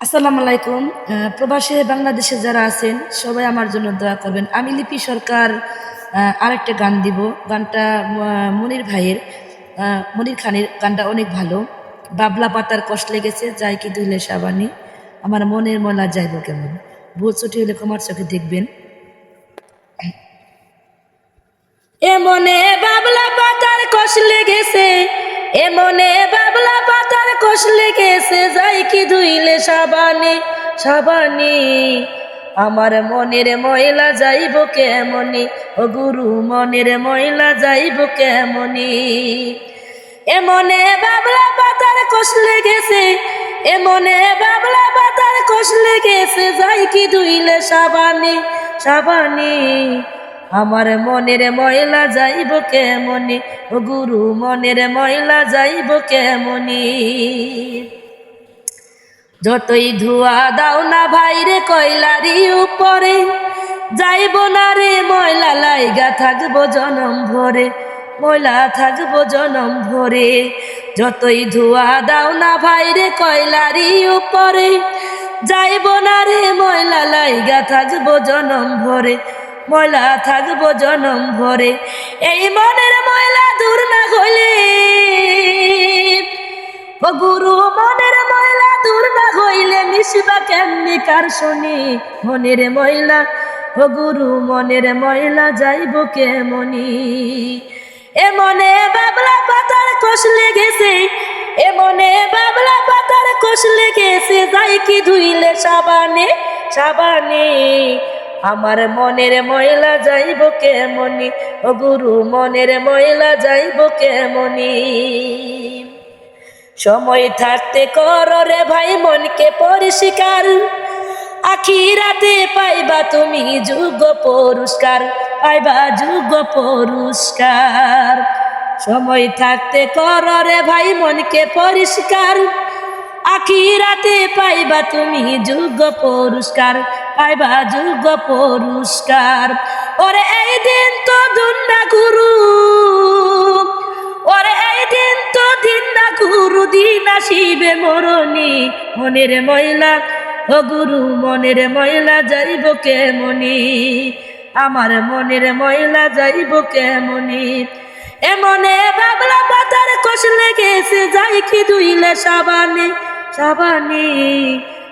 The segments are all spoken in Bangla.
আসসালামু আলাইকুম। প্রবাসে বাংলাদেশে যারা আছেন, সবাই আমার জন্য দোয়া করবেন। আমি লিপি সরকার আরেকটা গান দিব। গানটা মনির ভাইয়ের মনির খানের গানটা অনেক ভালো। বাবলা পাতার কষ্ট লেগেছে, যাই কি দুইলে সাবানি। আমার মনের মলা যাইব কেমন? ভুল ছুটি হলে ক্ষমার চোখে দেখবেন। এমনে বাবলা পাতার কষ লেগেছে এমনে বাবলা পাতার কষ লেগেছে, যাই কি ধুইলে সাবানে সাবানে। আমার মনের ময়লা যাইব কেমনি? ও গুরু, মনের ময়লা যাইব কেমনি? এমনে বাবলা পাতার কষ লেগেছে, এমনে বাবলা পাতার কষ লেগেছে, যাই কি ধুইলে সাবানে সাবানে। আমার মনের ময়লা যাইব কেমনি? ও গুরু, মনের ময়লা যাইব কেমনি? যতই ধোয়া দাও না ভাইরে কয়লারি উপরে, যাইব না রে ময়লা লাইগা থাকব জনম ভরে, ময়লা থাকব জনম ভরে। যতই ধোয়া দাও না ভাইরে কয়লারি উপরে, যাইব না রে ময়লা লাইগা থাকব জনম ভরে। ময়লা থাকব জনম ভরে। এই মনের ময়লা দূর না হইলে। গুরু, মনের ময়লা দূর না হইলে মিশবা কেমনি? কার শুনি? মনের ময়লা। ও গুরু, মনের ময়লা যাইব কেমনি? এ মনে বাবলা পাতার কোষ লেগেছে। এ মনে বাবলা পাতার কোষ লেগেছে। যাই কি ধুইলে সাবানে? সাবানে। আমার মনের ময়লা যাইব কেমনি? ও গুরু, মনের ময়লা যাইব কেমনি? সময় থাকতে কর রে ভাই, মনকে পরিষ্কার। আখিরাতে পাইবা তুমি যুগ পুরস্কার, পাইবা যুগ পুরস্কার। সময় থাকতে কর রে ভাই, মনকে পরিষ্কার। আখিরাতে পাইবা তুমি যুগ পুরস্কার পাইবা যুগ পুরস্কার। ওরে এই দিন তো দুন্না গুরু। ওরে এই দিন তো দিন না গুরু, দিন আসিবে মরণি। মনের ময়লা, ও গুরু, মনের ময়লা যাইব কেমনি? আমার মনের ময়লা যাইব কেমনি? এমনে বাবলা পাতার কষ লেগেছে, যাই কি দুইলে সাবানে সাবানে।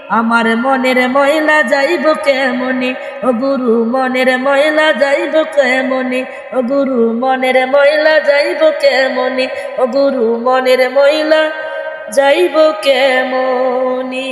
আমার মনের ময়লা যাইব কেমনি? ও গুরু, মনের ময়লা যাইব কেমনি? ও গুরু, মনের ময়লা যাইব কেমনি? ও গুরু, মনের ময়লা যাইব কেমনি?